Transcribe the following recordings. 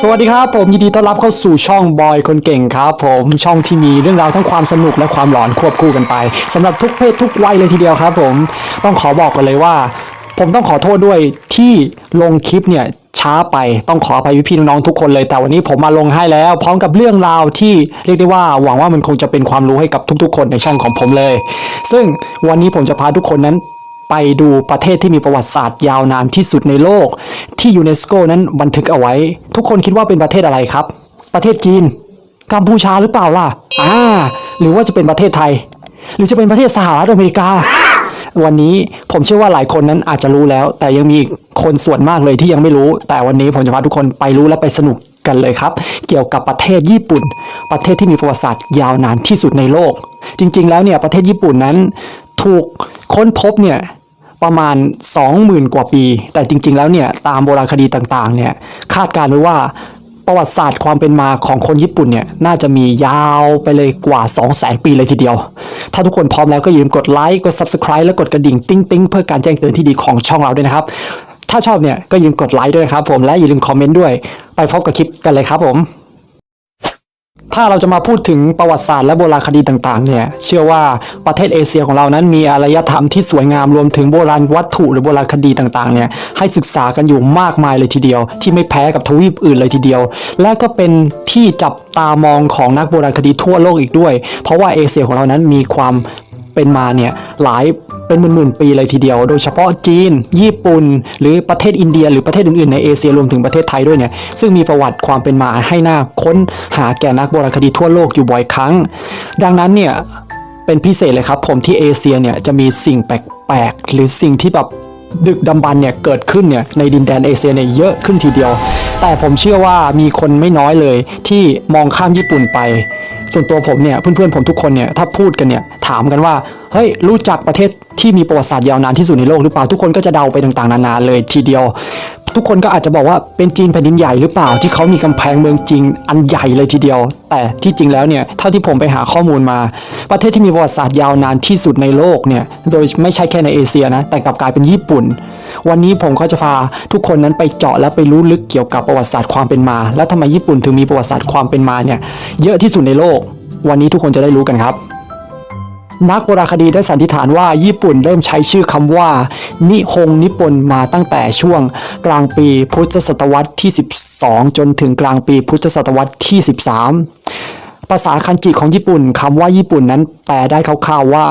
สวัสดีครับผมยินดีต้อนรับเข้าสู่ช่องบอยคนเก่งครับผมช่องที่มีเรื่องราวทั้งความสนุกและความหลอนควบคู่กันไปสำหรับทุกเพศทุกวัยเลยทีเดียวครับ ผมต้องขอบอกกันเลยว่า ผมต้องขอโทษด้วยที่ลงคลิปเนี่ยช้าไปต้องขออภัยพี่น้องๆทุกคนเลยแต่วันนี้ผมมาลงให้แล้ว พร้อมกับเรื่องราวที่เรียกได้ว่าหวังว่ามันคงจะเป็นความรู้ให้กับทุกๆ คนในช่องของผมเลย ซึ่งวันนี้ผมจะพาทุกคนนั้น ไปดูประเทศที่มีประวัติศาสตร์ยาวนานที่สุดในโลก ที่ยูเนสโกนั้นบันทึกเอาไว้ ทุกคนคิดว่าเป็นประเทศอะไรครับ ประเทศจีน กัมพูชาหรือเปล่าล่ะอ่าหรือว่าจะเป็นประเทศไทย หรือจะเป็นประเทศสหรัฐอเมริกา วันนี้ผมเชื่อว่าหลายคนนั้นอาจจะรู้แล้ว แต่ยังมีคนส่วนมากเลยที่ยังไม่รู้ แต่วันนี้ผมจะพาทุกคนไปรู้และไปสนุกกันเลยครับ เกี่ยวกับประเทศญี่ปุ่น ประเทศที่มีประวัติศาสตร์ยาวนานที่สุดในโลก จริง ๆ แล้วเนี่ยประเทศญี่ปุ่นนั้น ถูกค้นพบเนี่ยประมาณ 20,000 กว่าปี แต่จริง ๆ แล้วเนี่ยตามโบราณคดีต่างๆเนี่ยคาดการณ์ไว้ว่าประวัติศาสตร์ความเป็นมาของคนญี่ปุ่นเนี่ยน่าจะมียาวไปเลยกว่า 200,000 ปีเลยทีเดียว ถ้าทุกคนพร้อมแล้วก็อย่าลืมกดไลค์กด Subscribe และกดกระดิ่งติ้งติ้งๆเพื่อการแจ้งเตือนที่ดีของช่องเราด้วยนะครับ ถ้าชอบเนี่ยก็อย่าลืมกดไลค์ด้วยนะครับผมและอย่าลืมคอมเมนต์ด้วย ไปพบกับคลิปกันเลยครับผม ถ้าเราจะมาพูดถึงประวัติศาสตร์และโบราณคดีต่างๆเนี่ยเชื่อว่าประเทศเอเชียของเรานั้นมีอารยธรรมที่สวยงามรวมถึงโบราณวัตถุหรือโบราณคดีต่างๆเนี่ยให้ศึกษากันอยู่มากมายเลยทีเดียว ที่ไม่แพ้กับทวีปอื่นเลยทีเดียว และก็เป็นที่จับตามองของนักโบราณคดีทั่วโลกอีกด้วย เพราะว่าเอเชียของเรานั้นมีความ เป็นมาเนี่ยหลายเป็นหมื่นๆปีเลยทีเดียว โดยเฉพาะจีน ญี่ปุ่น หรือประเทศอินเดีย หรือประเทศอื่นๆในเอเชียรวมถึงประเทศไทยด้วยเนี่ยซึ่งมีประวัติความเป็นมาให้หน่าค้นหาแก่นักโบราณคดีทั่วโลกอยู่บ่อยครั้ง ดังนั้นเนี่ยเป็นพิเศษเลยครับ ผมที่เอเชียเนี่ยจะมีสิ่งแปลกๆหรือสิ่งที่แบบดึกดำบรรเนี่ยเกิดขึ้นเนี่ยในดินแดนเอเชียเนี่ยเยอะขึ้นทีเดียว แต่ผมเชื่อว่ามีคนไม่น้อยเลยที่มองข้ามญี่ปุ่นไป ส่วนตัวผมเนี่ยเพื่อนๆผมทุกคนเนี่ยถ้าพูดกันเนี่ยถามกันว่าเฮ้ยรู้จักประเทศที่มีประวัติศาสตร์ยาวนานที่สุดในโลกหรือเปล่าทุกคนก็จะเดาไปต่างๆนานาเลยทีเดียว ทุกคนก็อาจจะบอกว่าเป็นจีนแผ่นดินใหญ่หรือเปล่าที่เขามีกำแพงเมืองจริงอันใหญ่เลยทีเดียว แต่ที่จริงแล้วเนี่ยเท่าที่ผมไปหาข้อมูลมา ประเทศที่มีประวัติศาสตร์ยาวนานที่สุดในโลกเนี่ยโดยไม่ใช่แค่ในเอเชียนะแต่กลับกลายเป็นญี่ปุ่น วันนี้ผมก็จะพาทุกคนนั้นไปเจาะและไปรู้ลึกเกี่ยวกับประวัติศาสตร์ความเป็นมา และทำไมญี่ปุ่นถึงมีประวัติศาสตร์ความเป็นมาเนี่ยเยอะที่สุดในโลก วันนี้ทุกคนจะได้รู้กันครับ นักโบราณคดีได้สันนิษฐานว่าญี่ปุ่นเริ่มใช้ชื่อคำว่า นิฮงนิปนมาตั้งแต่ช่วงกลางปีพุทธศตวรรษที่ 12 จนถึงกลางปีพุทธศตวรรษที่ 13 ภาษาคันจิของญี่ปุ่นคำว่าญี่ปุ่นนั้นแปลได้คร่าวๆว่า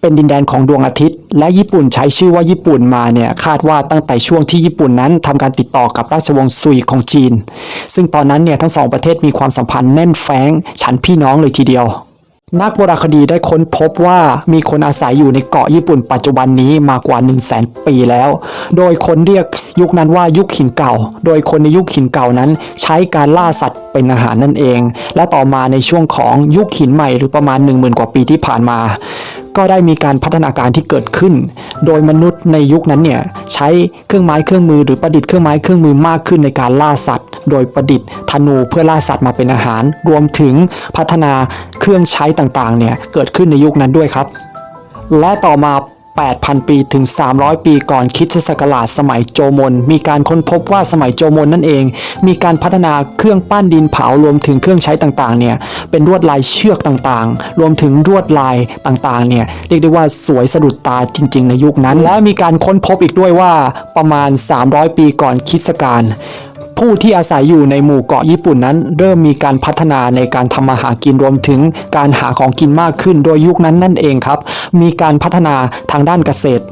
เป็นดินแดนของดวงอาทิตย์ และญี่ปุ่นใช้ชื่อว่าญี่ปุ่นมาเนี่ยคาดว่าตั้งแต่ช่วงที่ญี่ปุ่นนั้นทำการติดต่อกับราชวงศ์ซุยของจีน ซึ่งตอนนั้นเนี่ยทั้งสองประเทศมีความสัมพันธ์แน่นแฟ้งฉันพี่น้องเลยทีเดียว นักโบราณคดีได้ค้นพบว่ามีคนอาศัยอยู่ในเกาะญี่ปุ่นปัจจุบันนี้มากว่า 1 0 0 0 0แสนปีแล้ว โดยคนเรียกยุคนั้นว่ายุคหินเก่า โดยคนในยุคหินเก่านั้น ใช้การล่าสัตว์เป็นอาหารนั่นเอง และต่อมาในช่วงของยุคหินใหม่หรือประมาณ 10,000 กว่าปีที่ผ่านมา ก็ได้มีการพัฒนาการที่เกิดขึ้น โดยมนุษย์ในยุคนั้นเนี่ยใช้เครื่องไม้เครื่องมือหรือประดิษฐ์เครื่องไม้เครื่องมือมากขึ้นในการล่าสัตว์ โดยประดิษฐ์ธนูเพื่อล่าสัตว์มาเป็นอาหาร รวมถึงพัฒนาเครื่องใช้ต่างๆเนี่ยเกิดขึ้นในยุคนั้นด้วยครับ และต่อมา 8,000 ปีถึง 300 ปีก่อนคิดศักราชสมัยโจมน มีการค้นพบว่าสมัยโจมนนั่นเอง มีการพัฒนาเครื่องปั้นดินเผารวมถึงเครื่องใช้ต่างๆเนี่ยเป็นลวดลายเชือกต่างๆ รวมถึงลวดลายต่างๆเนี่ยเรียกได้ว่าสวยสะดุดตาจริง ๆ ในยุคนั้น และมีการค้นพบอีกด้วยว่าประมาณ 300 ปีก่อนคริสกาล ผู้ที่อาศัยอยู่ในหมู่เกาะญี่ปุ่นนั้น เริ่มมีการพัฒนาในการทำมาหากินรวมถึงการหาของกินมากขึ้นโดยยุคนั้นนั่นเองครับ มีการพัฒนาทางด้านเกษตร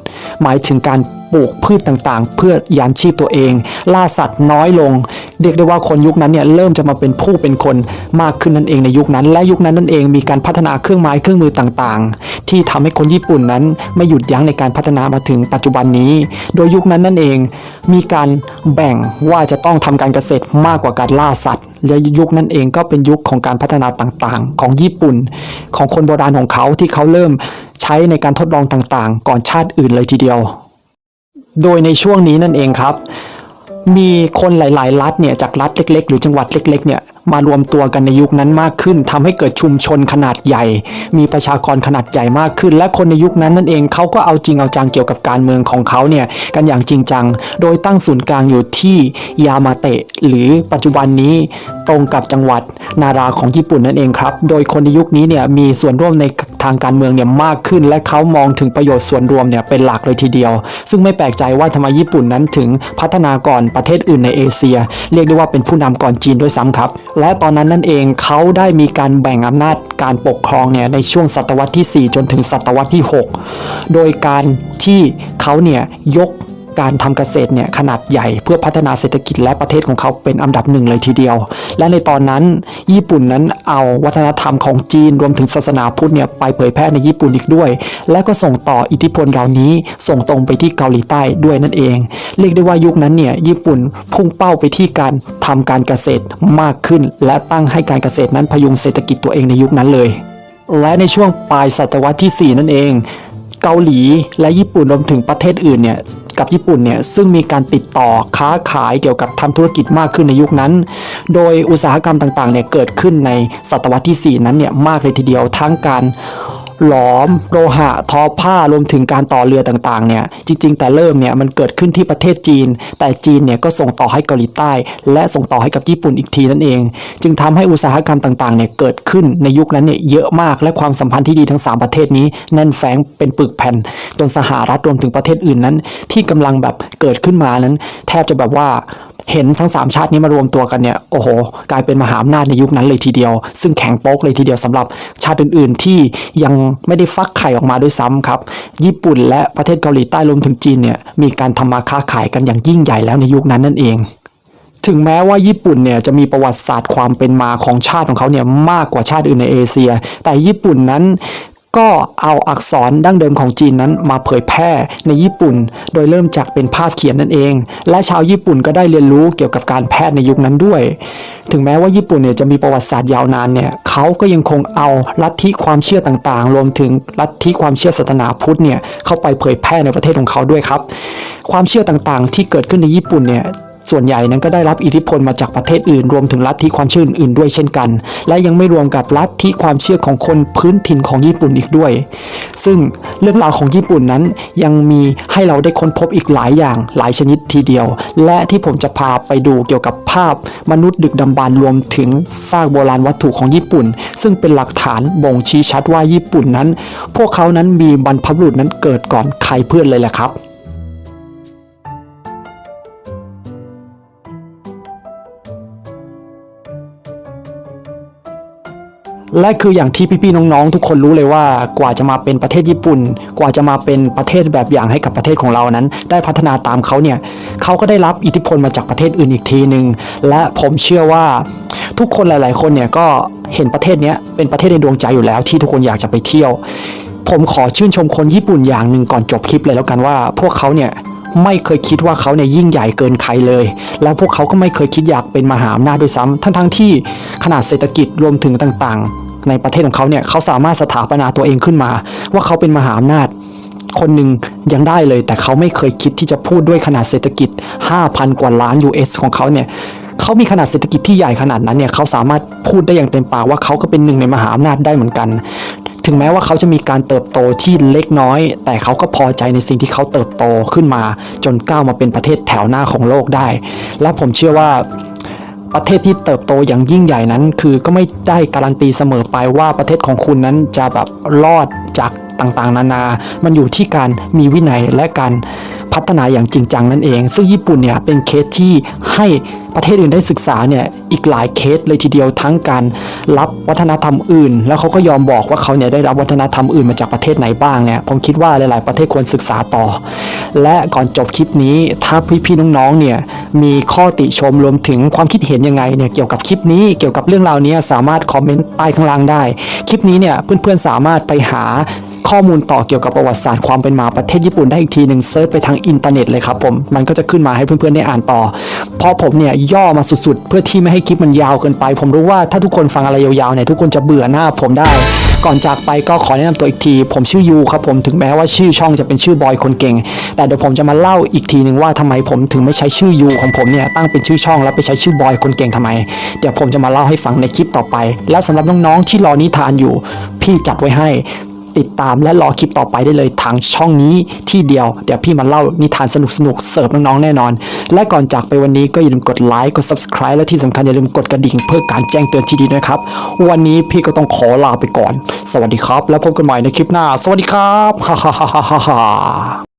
หมายถึงการ ปลูกพืชต่างๆ เพื่อยานชีพตัวเอง ล่าสัตว์น้อยลง เรียกได้ว่าคนยุคนั้นเนี่ยเริ่มจะมาเป็นผู้เป็นคนมากขึ้นนั่นเองในยุคนั้น และยุคนั้นนั่นเองมีการพัฒนาเครื่องไม้เครื่องมือต่างๆ ที่ทำให้คนญี่ปุ่นนั้นไม่หยุดยั้งในการพัฒนามาถึงปัจจุบันนี้ โดยยุคนั้นนั่นเอง มีการแบ่งว่าจะต้องทำการเกษตรมากกว่าการล่าสัตว์ และยุคนั้นเองก็เป็นยุคของการพัฒนาต่างๆ ของญี่ปุ่น ของคนโบราณของเขาที่เขาเริ่มใช้ในการทดลองต่างๆ ก่อนชาติอื่นเลยทีเดียว โดยในช่วงนี้นั่นเองครับ มีคนหลาย ๆ รัฐเนี่ยจากรัฐเล็ก ๆ หรือจังหวัดเล็ก ๆ เนี่ยมารวมตัวกันในยุคนั้นมากขึ้นทำให้เกิดชุมชนขนาดใหญ่ มีประชากรขนาดใหญ่มากขึ้น และคนในยุคนั้นนั่นเองเขาก็เอาจริงเอาจังเกี่ยวกับการเมืองของเขาเนี่ยกันอย่างจริงจัง โดยตั้งศูนย์กลางอยู่ที่ยามาเตะ หรือปัจจุบันนี้ตรงกับจังหวัดนาราของญี่ปุ่นนั่นเองครับ โดยคนในยุคนี้เนี่ยมีส่วนร่วมใน ทางการเมืองเนี่ยมากขึ้น และเขามองถึงประโยชน์ส่วนรวมเนี่ยเป็นหลักเลยทีเดียว ซึ่งไม่แปลกใจว่าทำไมญี่ปุ่นนั้นถึงพัฒนาก่อนประเทศอื่นในเอเชีย เรียกได้ว่าเป็นผู้นำก่อนจีนด้วยซ้ำครับ และตอนนั้นนั่นเองเขาได้มีการแบ่งอำนาจการปกครองเนี่ยในช่วงศตวรรษที่ 4 จนถึงศตวรรษที่ 6 โดยการที่เขาเนี่ยยก การทำเกษตรเนี่ยขนาดใหญ่เพื่อพัฒนาเศรษฐกิจและประเทศของเขาเป็นอันดับหนึ่งเลยทีเดียว และในตอนนั้นญี่ปุ่นนั้นเอาวัฒนธรรมของจีนรวมถึงศาสนาพุทธเนี่ยไปเผยแพร่ในญี่ปุ่นอีกด้วย และก็ส่งต่ออิทธิพลเหล่านี้ส่งตรงไปที่เกาหลีใต้ด้วยนั่นเอง เรียกได้ว่ายุคนั้นเนี่ยญี่ปุ่นพุ่งเป้าไปที่การทำการเกษตรมากขึ้น และตั้งให้การเกษตรนั้นพยุงเศรษฐกิจตัวเองในยุคนั้นเลย และในช่วงปลายศตวรรษที่ 4 นั่นเอง เกาหลีและญี่ปุ่นรวมถึงประเทศอื่นเนี่ยกับญี่ปุ่นเนี่ยซึ่งมีการติดต่อค้าขายเกี่ยวกับทำธุรกิจมากขึ้นในยุคนั้น โดยอุตสาหกรรมต่างๆเนี่ยเกิดขึ้นในศตวรรษที่ 4 นั้นเนี่ยมากเลยทีเดียวทั้งการ หลอมโลหะทอผ้ารวมถึงการต่อเรือต่างๆเนี่ยจริง ๆ แต่เริ่มเนี่ยมันเกิดขึ้นที่ประเทศจีน แต่จีนเนี่ยก็ส่งต่อให้เกาหลีใต้ และส่งต่อให้กับญี่ปุ่นอีกทีนั่นเอง จึงทำให้อุตสาหกรรมต่างๆเนี่ยเกิดขึ้นในยุคนั้นเนี่ยเยอะมากและความสัมพันธ์ที่ดีทั้ง 3 ประเทศนี้แน่นแฟ้งเป็นปึกแผ่นจนสหรัฐรวมถึงประเทศอื่นนั้น ที่กำลังแบบเกิดขึ้นมานั้น แทบจะแบบว่า เห็นทั้ง 3 ชาตินี้มารวมตัวกันเนี่ยโอ้โห กลายเป็นมหาอำนาจในยุคนั้นเลยทีเดียว ซึ่งแข็งโป๊กเลยทีเดียวสำหรับชาติอื่น ๆ ที่ยังไม่ได้ฟักไข่ออกมาด้วยซ้ำครับ ญี่ปุ่นและประเทศเกาหลีใต้รวมถึงจีนเนี่ยมีการทำมาค้าขายกันอย่างยิ่งใหญ่แล้วในยุคนั้นนั่นเองถึงแม้ว่าญี่ปุ่นเนี่ยจะมีประวัติศาสตร์ความเป็นมาของชาติของเขาเนี่ยมากกว่าชาติอื่นในเอเชีย แต่ญี่ปุ่นนั้น ก็เอาอักษรดั้งเดิมของจีนนั้นมาเผยแพร่ในญี่ปุ่น โดยเริ่มจากเป็นภาพเขียนนั่นเอง และชาวญี่ปุ่นก็ได้เรียนรู้เกี่ยวกับการแพทย์ในยุคนั้นด้วย ถึงแม้ว่าญี่ปุ่นเนี่ยจะมีประวัติศาสตร์ยาวนานเนี่ยเขาก็ยังคงเอาลัทธิความเชื่อต่างๆ รวมถึงลัทธิความเชื่อศาสนาพุทธเนี่ยเข้าไปเผยแพร่ในประเทศของเขาด้วยครับ ความเชื่อต่างๆ ที่เกิดขึ้นในญี่ปุ่นเนี่ย ส่วนใหญ่นั้นก็ได้รับอิทธิพลมาจากประเทศอื่น รวมถึงลัทธิความเชื่ออื่นด้วยเช่นกัน และยังไม่รวมกับลัทธิความเชื่อของคนพื้นถิ่นของญี่ปุ่นอีกด้วย ซึ่งเรื่องราวของญี่ปุ่นนั้นยังมีให้เราได้ค้นพบอีกหลายอย่างหลายชนิดทีเดียว และที่ผมจะพาไปดูเกี่ยวกับภาพ มนุษย์ดึกดำบรรพ์รวมถึงซากโบราณวัตถุของญี่ปุ่น ซึ่งเป็นหลักฐานบ่งชี้ชัดว่าญี่ปุ่นนั้น พวกเขานั้นมีบรรพบุรุษนั้นเกิดก่อนใครเพื่อนเลยแหละครับ และคืออย่างที่พี่ๆน้องๆ ทุกคนรู้เลยว่ากว่าจะมาเป็นประเทศญี่ปุ่น กว่าจะมาเป็นประเทศแบบอย่างให้กับประเทศของเรานั้น ได้พัฒนาตามเขาเนี่ยเขาก็ได้รับอิทธิพลมาจากประเทศอื่นอีกทีหนึ่งและผมเชื่อว่าทุกคนหลาย ๆ คนเนี่ยก็เห็นประเทศนี้เป็นประเทศในดวงใจอยู่แล้ว ที่ทุกคนอยากจะไปเที่ยว ผมขอชื่นชมคนญี่ปุ่นอย่างหนึ่งก่อนจบคลิปเลยแล้วกันว่า พวกเขาเนี่ย ไม่เคยคิดว่าเขาเนี่ยยิ่งใหญ่เกินใครเลย แล้วพวกเขาก็ไม่เคยคิดอยากเป็นมหาอำนาจด้วยซ้ำทั้งๆที่ขนาดเศรษฐกิจรวมถึงต่างๆ ในประเทศของเขาเนี่ยเขาสามารถสถาปนาตัวเองขึ้นมา ว่าเขาเป็นมหาอำนาจ คนหนึ่งยังได้เลย แต่เขาไม่เคยคิดที่จะพูดด้วยขนาดเศรษฐกิจ 5,000 กว่าล้าน US ของเขาเนี่ยเขามีขนาดเศรษฐกิจที่ใหญ่ขนาดนั้นเนี่ยเขาสามารถพูดได้อย่างเต็มปากว่าเขาก็เป็นหนึ่งในมหาอำนาจได้เหมือนกัน ถึงแม้ว่าเขาจะมีการเติบโตที่เล็กน้อย แต่เขาก็พอใจในสิ่งที่เขาเติบโตขึ้นมา จนก้าวมาเป็นประเทศแถวหน้าของโลกได้ และผมเชื่อว่าประเทศที่เติบโตอย่างยิ่งใหญ่นั้น คือก็ไม่ได้การันตีเสมอไปว่าประเทศของคุณนั้นจะแบบรอดจากต่างๆ นานา มันอยู่ที่การมีวินัยและการพัฒนาอย่างจริงจังนั่นเอง ซึ่งญี่ปุ่นเนี่ยเป็นเคสที่ให้ประเทศอื่นได้ศึกษาเนี่ยอีกหลายเคสเลยทีเดียวทั้งการ รับวัฒนธรรมอื่น แล้วเขาก็ยอมบอกว่าเขาเนี่ยได้รับวัฒนธรรมอื่นมาจากประเทศไหนบ้างเนี่ยผมคิดว่าหลาย ๆ ประเทศควรศึกษาต่อ และก่อนจบคลิปนี้ถ้าพี่ๆน้องๆเนี่ยมีข้อติชมรวมถึงความคิดเห็นยังไงเนี่ยเกี่ยวกับคลิปนี้เกี่ยวกับเรื่องราวนี้สามารถคอมเมนต์ใต้ข้างล่างได้ คลิปนี้เนี่ยเพื่อนๆสามารถไปหา ข้อมูลต่อเกี่ยวกับประวัติศาสตร์ความเป็นมาประเทศญี่ปุ่นได้อีกทีหนึ่งเซิร์ชไปทางอินเทอร์เน็ตเลยครับผมมันก็จะขึ้นมาให้เพื่อนๆได้อ่านต่อ เพราะผมเนี่ยย่อมาสุดๆ เพื่อที่ไม่ให้คลิปมันยาวเกินไป ผมรู้ว่าถ้าทุกคนฟังอะไรยาวๆเนี่ยทุกคนจะเบื่อหน้าผมได้ ก่อนจากไปก็ขอแนะนำตัวอีกที ผมชื่อยูครับผมถึงแม้ว่าชื่อช่องจะเป็นชื่อบอยคนเก่ง แต่เดี๋ยวผมจะมาเล่าอีกทีหนึ่งว่าทำไมผมถึงไม่ใช้ชื่อยูของผมเนี่ยตั้งเป็นชื่อช่องแล้วไปใช้ชื่อบอยคนเก่งทำไม เดี๋ยวผมจะมาเล่าให้ฟังในคลิปต่อไป แล้วสำหรับน้องๆที่รอนิทานอยู่ พี่จัดไว้ให้ ติดตามและรอคลิปต่อไปได้เลยทางช่องนี้ที่เดียว เดี๋ยวพี่มาเล่านิทานสนุกสนุกเสิร์ฟน้องๆแน่นอน และก่อนจากไปวันนี้ก็อย่าลืมกดไลค์กด subscribe และที่สำคัญอย่าลืมกดกระดิ่งเพื่อการแจ้งเตือนที่ดีนะครับ วันนี้พี่ก็ต้องขอลาไปก่อน สวัสดีครับ แล้วพบกันใหม่ในคลิปหน้า สวัสดีครับฮ่าฮ่าฮ่าฮ่า